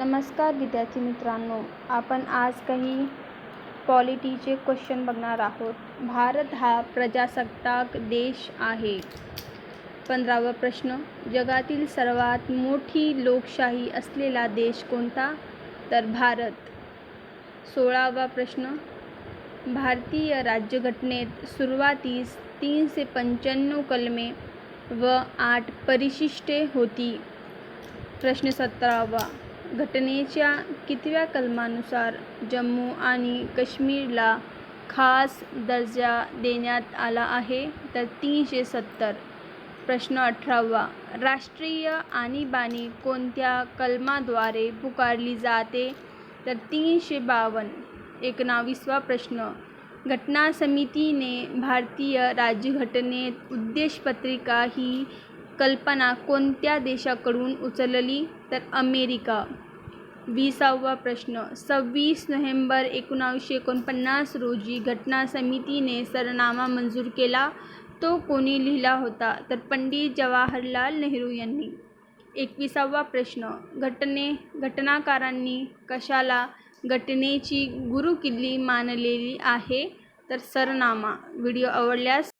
नमस्कार विद्यार्थी मित्रांनो आपण आज काही पॉलिटीचे क्वेश्चन बघणार आहोत. भारत हा प्रजासत्ताक देश आहे. पंधरावा प्रश्न जगातील सर्वात मोठी लोकशाही असलेला देश कोणता? तर भारत. सोळावा प्रश्न भारतीय राज्यघटनेत सुरुवातीस तीनशे पंच्याण्णव कलमे व आठ परिशिष्टे होती. प्रश्न सतरावा घटनेच्या कितव्या कलमानुसार जम्मू आणि काश्मीरला खास दर्जा देण्यात आला आहे? तर तीनशे सत्तर. प्रश्न अठरावा. राष्ट्रीय आणीबाणी कोणत्या कलमाद्वारे पुकारली जाते? तर तीनशे बावन्न. एकोणावीसवा प्रश्न. घटना समितीने भारतीय राज्यघटनेत उद्देशपत्रिका ही कल्पना कोणत्या देशाकडून उचलली तर अमेरिका? विसावा प्रश्न. सव्वीस नोव्हेंबर एकोणावीसशे एकोणपन्नास रोजी घटना समितीने सरनामा मंजूर केला. तो कोणी लिहिला होता तर पंडित जवाहरलाल नेहरू यांनी. एकविसावा प्रश्न. घटने घटनाकारांनी कशाला घटनेची गुरुकिल्ली मानलेली आहे? तर सरनामा. व्हिडिओ आवडल्यास